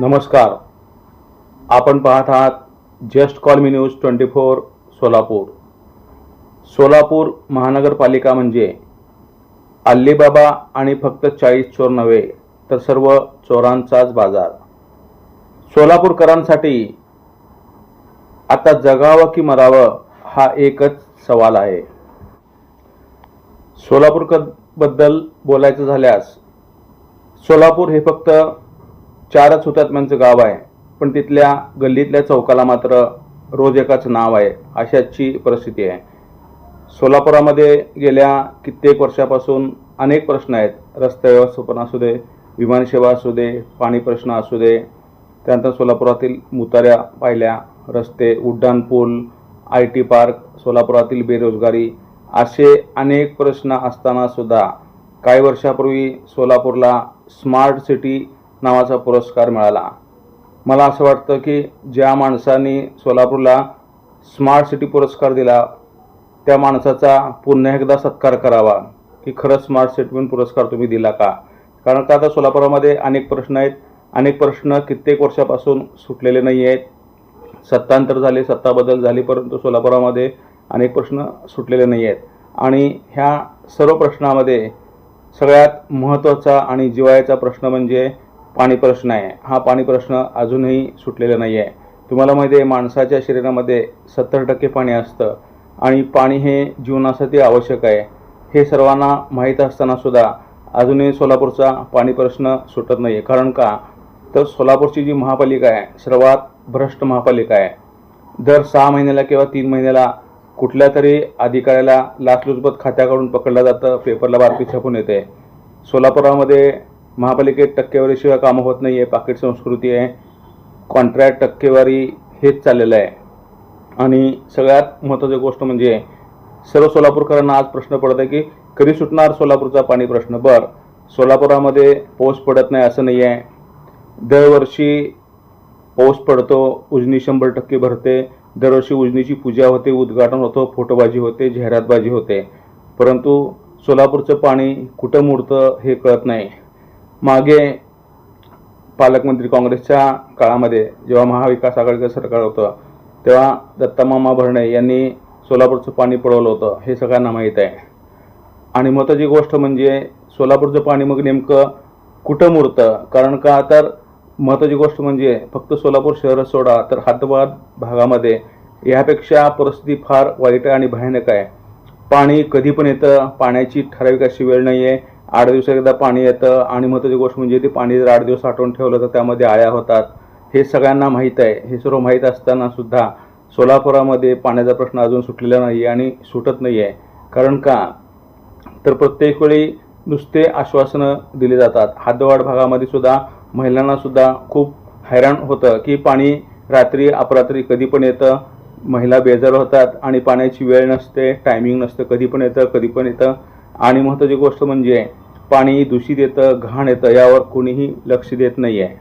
नमस्कार. आपण पाहत आहात just call me news twenty four Solapur. Solapur महानगरपालिका म्हणजे अल्लीबाबा आणि फक्त चाळीस चोर नव्हे तर सर्व चोरांचाच बाजार. सोलापूरकरांसाठी आता जगावं की मरावं हा एकच सवाल आहे. सोलापूरबद्दल बोलायचं झाल्यास सोलापूर हे फक्त चारच हुतात्म्यांचं गाव आहे पण तिथल्या गल्लीतल्या चौकाला मात्र रोज एकाच नाव आहे अशाची परिस्थिती आहे. सोलापुरामध्ये गेल्या कित्येक वर्षापासून अनेक प्रश्न आहेत. रस्ते व्यवस्थापन असू दे विमानसेवा असू दे पाणी प्रश्न असू दे त्यानंतर सोलापुरातील मुताऱ्या पाहिल्या रस्ते उड्डाण पूल आय टी पार्क सोलापुरातील बेरोजगारी असे अनेक प्रश्न असतानासुद्धा काही वर्षापूर्वी सोलापूरला स्मार्ट सिटी नावाचा पुरस्कार मिळाला. मला असं वाटतं की ज्या माणसांनी सोलापूरला स्मार्ट सिटी पुरस्कार दिला त्या माणसाचा पुन्हा एकदा सत्कार करावा की खरंच स्मार्ट सिटी पुरस्कार तुम्ही दिला का? कारण का आता सोलापुरामध्ये अनेक प्रश्न आहेत. अनेक प्रश्न कित्येक वर्षापासून सुटलेले नाही आहेत. सत्तांतर झाले सत्ता बदल झाली परंतु सोलापुरामध्ये अनेक प्रश्न सुटलेले नाही आहेत. आणि ह्या सर्व प्रश्नामध्ये सगळ्यात महत्त्वाचा आणि जिवायचा प्रश्न म्हणजे पाणी प्रश्न आहे. हा पाणी प्रश्न अजूनही सुटलेला नाही आहे तुम्हाला माहिती आहे माणसाच्या शरीरामध्ये सत्तर टक्के पाणी असतं आणि पाणी हे जीवनासाठी आवश्यक आहे. हे सर्वांना माहीत असतानासुद्धा अजूनही सोलापूरचा पाणी प्रश्न सुटत नाही आहे कारण का? तर सोलापूरची जी महापालिका आहे सर्वात भ्रष्ट महापालिका आहे. दर सहा महिन्याला किंवा तीन महिन्याला कुठल्या तरी अधिकाऱ्याला लाचलुचपत खात्याकडून पकडलं जातं पेपरला बातमी छापून येते. सोलापुरामध्ये महापालिकेत टक्केवारीशिवाय कामं होत नाही आहे पाकिट संस्कृती आहे कॉन्ट्रॅक्ट टक्केवारी हेच चाललेलं आहे. आणि सगळ्यात महत्त्वाची गोष्ट म्हणजे सर्व सोलापूरकरांना आज प्रश्न पडत आहे की कधी सुटणार सोलापूरचा पाणी प्रश्न? बरं सोलापुरामध्ये पाऊस पडत नाही असं नाही आहे दरवर्षी पाऊस पडतो उजनी शंभर टक्के भरते. दरवर्षी उजनीची पूजा होते उद्घाटन होतं फोटोबाजी होते जाहिरातबाजी होते. परंतु सोलापूरचं पाणी कुठं मुडतं हे कळत नाही. मागे पालकमंत्री काँग्रेसच्या काळामध्ये जेव्हा महाविकास आघाडीचं सरकार होतं तेव्हा दत्तामामा भरणे यांनी सोलापूरचं पाणी पळवलं होतं हे सगळ्यांना माहीत आहे. आणि महत्त्वाची गोष्ट म्हणजे सोलापूरचं पाणी मग नेमकं कुठं मुरतं? कारण का? तर महत्त्वाची गोष्ट म्हणजे फक्त सोलापूर शहर सोडा तर हातबाद भागामध्ये यापेक्षा परिस्थिती फार वाईट आहे आणि भयानक आहे. पाणी कधी पण येतं पाण्याची ठराविक अशी वेळ नाही आहे आठ दिवस एकदा पाणी येतं. आणि महत्त्वाची गोष्ट म्हणजे ते पाणी जर आठ दिवस साठवून ठेवलं तर त्यामध्ये आळ्या होतात. हे सगळ्यांना माहीत आहे. हे सर्व माहीत असताना सुद्धा सोलापुरामध्ये पाण्याचा प्रश्न अजून सुटलेला नाही आहे आणि सुटत नाही आहे कारण का? तर प्रत्येक वेळी नुसते आश्वासनं दिली जातात. हातवाड भागामध्ये सुद्धा महिलांनासुद्धा खूप हैराण होतं की पाणी रात्री अपरात्री कधी पण येतं. महिला बेजार होतात आणि पाण्याची वेळ नसते टायमिंग नसतं कधी पण येतं कधी पण येतं. आणि महत्त्वाची गोष्ट म्हणजे पाणी दूषित येतं घाण येतं यावर कोणीही लक्ष देत नाही आहे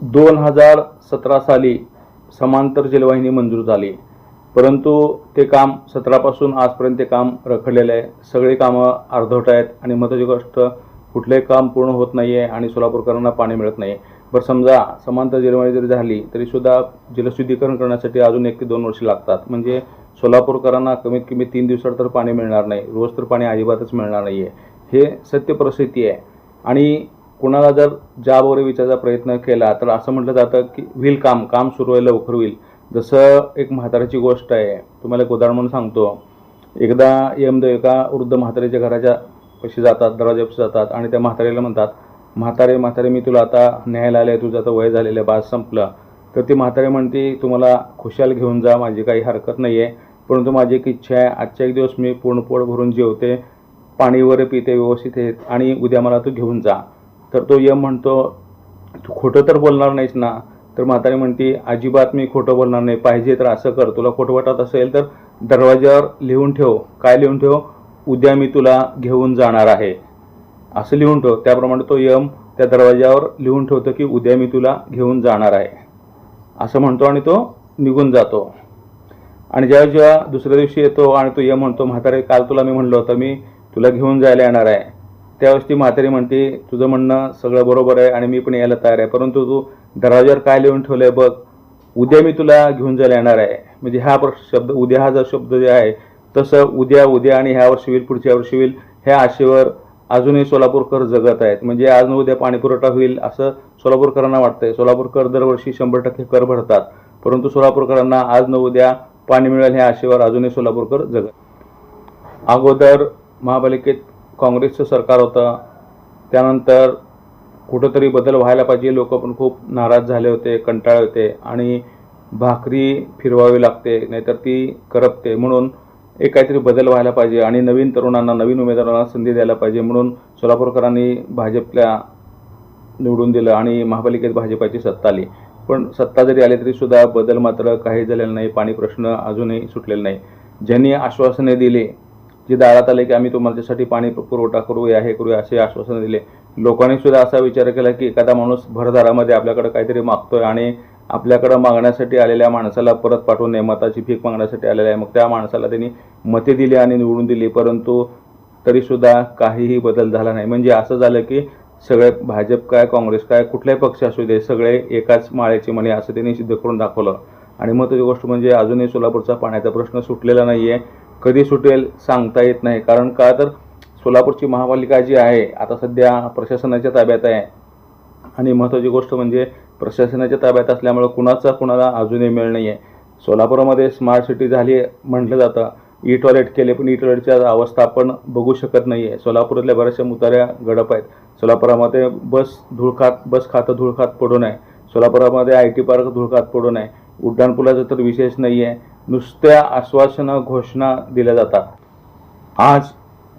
दोन हजार सतरा साली समांतर जलवाहिनी मंजूर झाली. परंतु ते काम सतरापासून आजपर्यंत ते काम रखडलेलं आहे. सगळे कामं अर्धवट आहेत आणि महत्त्वाची गोष्ट कुठलंही काम पूर्ण होत नाही आहे आणि सोलापूरकरांना पाणी मिळत नाही बरं समजा समांतर जलवाहिनी जरी झाली तरीसुद्धा जलशुद्धीकरण करण्यासाठी अजून एक ते दोन वर्षे लागतात. म्हणजे सोलापूरकरांना कमीत कमी तीन दिवसात तर पाणी मिळणार नाही. रोज तर पाणी अजिबातच मिळणार नाही आहे हे सत्य परिस्थिती आहे. आणि कुणाला जर ज्यावर विचारायचा प्रयत्न केला तर असं म्हटलं जातं की होईल काम काम सुरू आहे लवकर होईल. जसं एक म्हाताऱ्याची गोष्ट आहे तुम्हाला एक उदाहरण म्हणून सांगतो. एकदा यमदेव एका वृद्ध म्हाताऱ्याच्या घराच्या पशी जातात दरवाजापाशी जातात आणि त्या म्हाताऱ्याला म्हणतात म्हातारे म्हातारे मी तुला आता न्यायला आले तुझं आता वय झालेलं आहे बाज संपलं. तर ती म्हातारे म्हणते तुम्हाला खुशाल घेऊन जा माझी काही हरकत नाही आहे परंतु माझी एक इच्छा आहे आजच्या एक दिवस मी पूर्ण पोट भरून जेवते पाणी वगैरे पिते व्यवस्थित आहेत आणि उद्या मला तू घेऊन जा. तर तो यम म्हणतो तू खोटं तर बोलणार नाहीस ना? तर म्हातारी म्हणते अजिबात मी खोटं बोलणार नाही. पाहिजे तर असं कर. तुला खोटं वाटत असेल तर दरवाज्यावर लिहून ठेव. काय लिहून ठेव? उद्या मी तुला घेऊन जाणार आहे. असं लिहून ठेव. त्याप्रमाणे तो यम त्या दरवाज्यावर लिहून ठेवतो की उद्या मी तुला घेऊन जाणार आहे. असं म्हणतो आणि तो निघून जातो. आणि जेव्हा जेव्हा दुसऱ्या दिवशी येतो आणि तो ये म्हणतो म्हातारे काल तुला मी म्हणलं होतं मी तुला घेऊन जायला येणार आहे. त्यावेळेस ती म्हातारी म्हणते तुझं म्हणणं सगळं बरोबर आहे आणि मी पण यायला तयार आहे परंतु तू दरवाज्यावर काय लिहून ठेवलं आहे बघ उद्या मी तुला घेऊन जायला येणार आहे. म्हणजे हा शब्द उद्या हा जो शब्द जे आहे तसं उद्या उद्या आणि ह्या वर्षी होईल पुढच्या वर्षी होईल ह्या आशेवर अजूनही सोलापूरकर जगत आहेत. म्हणजे आज न उद्या पाणीपुरवठा होईल असं सोलापूरकरांना वाटतंय. सोलापूरकर दरवर्षी शंभर टक्के कर भरतात. परंतु सोलापूरकरांना आज न उद्या पाणी मिळेल ह्या आशेवर अजूनही सोलापूरकर जगत अगोदर महापालिकेत काँग्रेसचं सरकार होतं. त्यानंतर कुठंतरी बदल व्हायला पाहिजे लोक पण खूप नाराज झाले होते कंटाळे होते आणि भाकरी फिरवावी लागते नाहीतर ती करपते. म्हणून एक काहीतरी बदल व्हायला पाहिजे आणि नवीन तरुणांना नवीन उमेदवारांना संधी द्यायला पाहिजे. म्हणून सोलापूरकरांनी भाजपला निवडून दिलं आणि महापालिकेत भाजपाची सत्ता आली. पण सत्ता जरी आली तरी सुद्धा बदल मात्र काही झालेला नाही पाणी प्रश्न अजूनही सुटलेला नाही. ज्यांनी आश्वासने दिले जे दारात आले की आम्ही तुम्हाला पाणी पुरवठा करूया हे करूया असे आश्वासनं दिले. लोकांनी सुद्धा असा विचार केला की एखादा माणूस भरदारामध्ये आपल्याकडे काहीतरी मागतोय आणि आपल्याकडं मागण्यासाठी आलेल्या माणसाला परत पाठवून नये मताची भीक मागण्यासाठी आलेल्या आहे. मग त्या माणसाला त्यांनी मते दिली आणि निवडून दिली परंतु तरीसुद्धा काहीही बदल झाला नाही. म्हणजे असं झालं की सगळे भाजप काय काँग्रेस काय कुठलाही पक्ष असू दे सगळे एकाच माळ्याचे म्हणे असं त्यांनी सिद्ध करून दाखवलं. आणि महत्त्वाची गोष्ट म्हणजे अजूनही सोलापूरचा पाण्याचा प्रश्न सुटलेला नाही आहे कधी सुटेल सांगता येत नाही. कारण का तर सोलापूरची महापालिका जी आहे आता सध्या प्रशासनाच्या ताब्यात आहे. आणि महत्त्वाची गोष्ट म्हणजे प्रशासनाच्या ताब्यात असल्यामुळं कुणाचा कुणाला अजूनही मेळ नाही आहे सोलापूरमध्ये स्मार्ट सिटी झाली म्हटलं जातं. ई टॉयलेट केले पण ई टॉयलेटच्या अवस्था आपण बघू शकत नाही आहे सोलापूरातल्या बऱ्याचशा मुताऱ्या गडप आहेत. सोलापुरामध्ये बस धुळखात बस खातं धुळखात पडू नये. सोलापुरामध्ये आय टी पार्क धुळखात पडू नये. उड्डाणपुलाचं तर विशेष नाही आहे नुसत्या आश्वासनं घोषणा दिल्या जातात. आज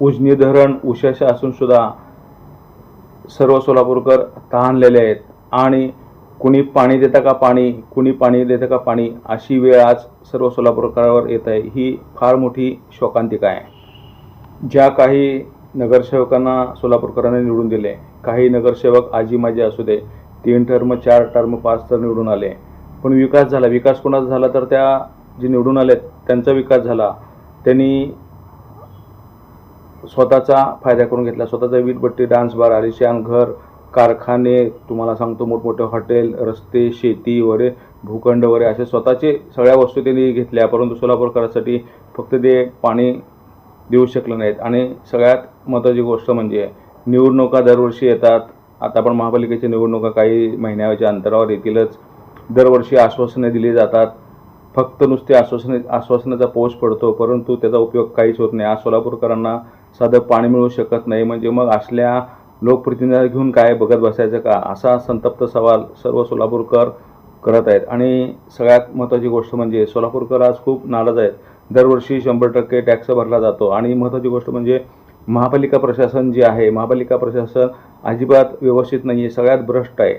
उजनी धरण उशाशा असूनसुद्धा सर्व सोलापूरकर तहानलेले आहेत. आणि कुणी पाणी देतं का पाणी? कुणी पाणी देतं का पाणी? अशी वेळ आज सर्व सोलापूरकरावर येत आहे. ही फार मोठी शोकांतिका आहे. ज्या काही नगरसेवकांना सोलापूरकरांनी निवडून दिले काही नगरसेवक आजी माझी असू दे तीन टर्म चार टर्म पाच तर निवडून आले. पण विकास झाला. विकास कोणाचा झाला तर त्या जे निवडून आले त्यांचा विकास झाला. त्यांनी स्वतःचा फायदा करून घेतला. स्वतःचा वीटभट्टी डान्स बार आलिशान घर कारखाने तुम्हाला सांगतो मोठमोठे हॉटेल रस्ते शेती वगैरे भूखंड वगैरे असे स्वतःचे सगळ्या वस्तू त्यांनी घेतल्या. परंतु सोलापूरकरांसाठी फक्त ते पाणी देऊ शकले नाहीत. आणि सगळ्यात महत्त्वाची गोष्ट म्हणजे निवडणुका दरवर्षी येतात. आता पण महापालिकेच्या निवडणुका काही महिन्याच्या अंतरावर येतीलच. दरवर्षी आश्वासने दिली जातात. फक्त नुसते आश्वासने आश्वासनाचा पोच पडतो. परंतु त्याचा उपयोग काहीच होत नाही. आज सोलापूरकरांना साधं पाणी मिळू शकत नाही. म्हणजे मग असल्या लोकप्रतिनिधी घेऊन काय बघत बसायचं का? असा संतप्त सवाल सर्व सोलापूरकर करत आहेत. आणि सगळ्यात महत्त्वाची गोष्ट म्हणजे सोलापूरकर आज खूप नाराज आहेत. दरवर्षी शंभर टक्के टॅक्स भरला जातो. आणि महत्त्वाची गोष्ट म्हणजे महापालिका प्रशासन जे आहे महापालिका प्रशासन अजिबात व्यवस्थित नाही आहे सगळ्यात भ्रष्ट आहे.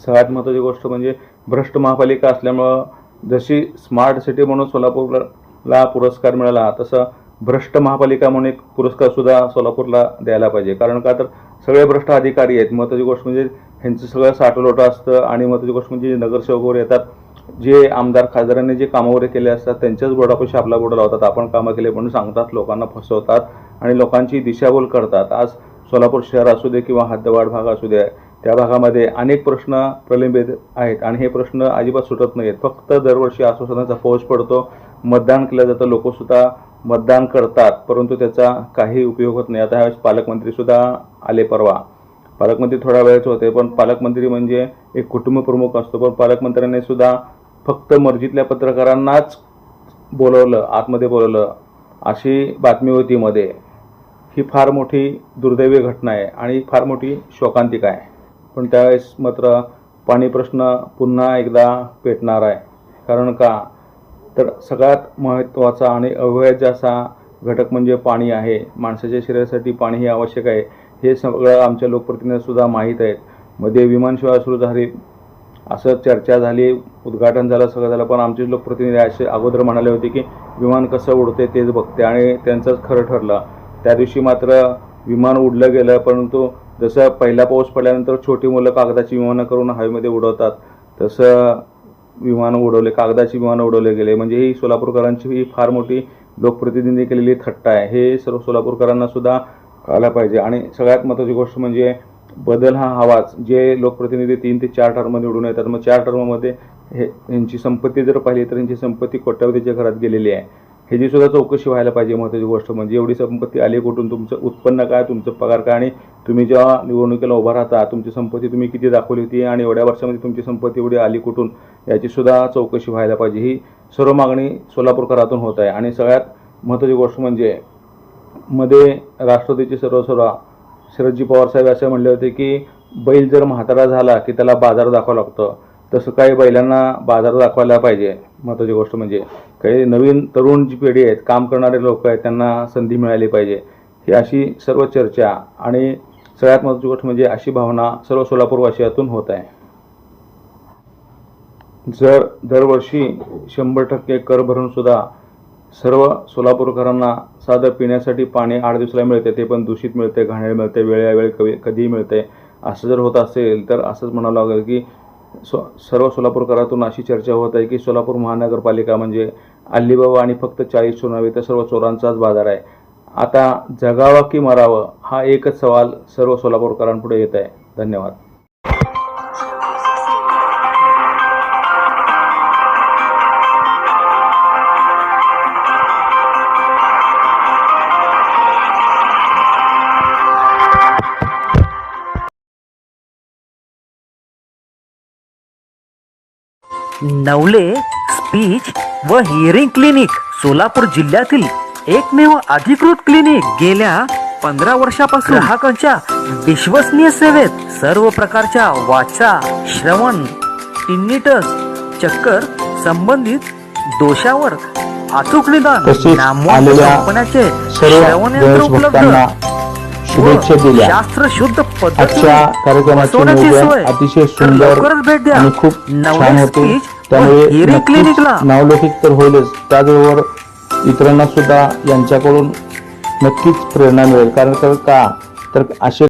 सगळ्यात महत्त्वाची गोष्ट म्हणजे भ्रष्ट महापालिका असल्यामुळं जशी स्मार्ट सिटी म्हणून सोलापूरला पुरस्कार मिळाला तसं भ्रष्ट महापालिका म्हणून एक पुरस्कारसुद्धा सोलापूरला द्यायला पाहिजे. कारण का तर सगळे भ्रष्ट अधिकारी आहेत. महत्त्वाची गोष्ट म्हणजे ह्यांचं सगळं साठवलोटं असतं आणि महत्त्वाची गोष्ट म्हणजे नगरसेवक वगैरे येतात जे आमदार खासदारांनी जे कामं वगैरे केले असतात त्यांच्याच बोर्डापाशी आपला बोर्ड लावतात. आपण कामं केले म्हणून सांगतात लोकांना फसवतात आणि लोकांची दिशाभूल करतात. आज सोलापूर शहर असू दे किंवा हद्दवाड भाग असू दे त्या भागामध्ये अनेक प्रश्न प्रलंबित आहेत आणि हे प्रश्न अजिबात सुटत नाहीत. फक्त दरवर्षी आश्वासनाचा फौज पडतो. मतदान केलं जातं. लोकसुद्धा मतदान करतात परंतु त्याचा काही उपयोग होत नाही. आता ह्यावेळेस पालकमंत्रीसुद्धा आले परवा. पालकमंत्री थोड्या वेळेच होते पण पालकमंत्री म्हणजे एक कुटुंब प्रमुख असतो. पण पालकमंत्र्यांनी सुद्धा फक्त मर्जीतल्या पत्रकारांनाच बोलवलं आतमध्ये बोलवलं. अशी बातमी होती मध्ये. ही फार मोठी दुर्दैवी घटना आहे आणि फार मोठी शोकांतिका आहे. पण त्यावेळेस मात्र पाणी प्रश्न पुन्हा एकदा पेटणार आहे. कारण का? तर सगळ्यात महत्त्वाचा आणि अवैध असा घटक म्हणजे पाणी आहे. माणसाच्या शरीरासाठी पाणी हे आवश्यक आहे. हे सगळं आमच्या लोकप्रतिनिधीसुद्धा माहीत आहेत. मध्ये विमानसेवा सुरू झाली. असं चर्चा झाली. उद्घाटन झालं. सगळं झालं. पण आमचे लोकप्रतिनिधी असे अगोदर म्हणाले होते की विमान कसं उडते तेच बघते आणि त्यांचंच खरं ठरलं. त्या दिवशी मात्र विमान उडलं गेलं. परंतु जसं पहिला पाऊस पडल्यानंतर छोटी मुलं कागदाची विमानं करून हवेमध्ये उडवतात तसं विमानं उडवले कागदाची विमानं उडवले गेले. म्हणजे ही सोलापूरकरांची ही फार मोठी लोकप्रतिनिधी केलेली थट्टा आहे. हे सर्व सोलापूरकरांना सुद्धा कळायला पाहिजे. आणि सगळ्यात महत्त्वाची गोष्ट म्हणजे बदल हा हवाच. जे लोकप्रतिनिधी तीन ते चार टर्म निवडून येतात. मग चार टर्ममध्ये हे यांची संपत्ती जर पाहिली तर यांची संपत्ती कोट्यावधीच्या घरात गेलेली आहे. ह्याची सुद्धा चौकशी व्हायला पाहिजे महत्त्वाची गोष्ट म्हणजे एवढी संपत्ती आली कुठून तुमचं उत्पन्न काय तुमचं पगार काय आणि तुम्ही जेव्हा निवडणुकीला उभा राहता तुमची संपत्ती तुम्ही किती दाखवली होती आणि एवढ्या वर्षामध्ये तुमची संपत्ती एवढी आली कुठून याची सुद्धा चौकशी व्हायला पाहिजे. ही सर्व मागणी सोलापूरकरातून होत आहे. आणि सगळ्यात महत्त्वाची गोष्ट म्हणजे मध्ये राष्ट्रवादीचे सर्वसर्वा शरदजी पवार साहेब असे म्हणले होते की बैल जर म्हातारा झाला की त्याला बाजार दाखवावं लागतं. तसं काही बैलांना बाजार दाखवायला पाहिजे. महत्त्वाची गोष्ट म्हणजे काही नवीन तरुण जी पिढी आहेत काम करणारे लोक आहेत त्यांना संधी मिळाली पाहिजे. ही अशी सर्व चर्चा आणि सगळ्यात महत्त्वाची गोष्ट म्हणजे अशी भावना सर्व सोलापूरवासियातून होत आहे. जर दरवर्षी शंभर टक्के कर भरून सुद्धा सर्व सोलापूरकरांना साधं पिण्यासाठी पाणी आठ दिवसाला मिळते ते पण दूषित मिळते घाणेर मिळते वेळ कवी कधीही मिळते. असं जर होत असेल तर असंच म्हणावं लागेल की सो सर्व सोलापूरकरातून अशी चर्चा होत आहे की सोलापूर महानगरपालिका म्हणजे अल्लीबाबा आणि फक्त चाळीस चोर नव्हे तर सर्व चोरांचाच बाजार आहे. आता जगावं की मरावं हा एकच सवाल सर्व सोलापूरकरांपुढे येत आहे. धन्यवाद. नवले स्पीच व हिअरिंग क्लिनिक सोलापूर जिल्ह्यातील एकमेव अधिकृत क्लिनिक गेल्या पंधरा वर्षापासून ग्राहकांच्या विश्वसनीय सेवेत सर्व प्रकारच्या वाचा श्रवण टिन्निटस चक्कर संबंधित दोषावर अचूक निदान नामवंत कंपन्याचे सर्व श्रवणयंत्र उपलब्ध शुभेच्छा दिल्या. शास्त्र शुद्ध आजच्या कार्यक्रमाचे नियोजन. अतिशय सुंदर आणि खूप छान होते. त्यामुळे नावलौकिक तर होईलच. त्याचबरोबर इतरांना सुद्धा यांच्याकडून नक्कीच प्रेरणा मिळेल. कारण तर का? तर असे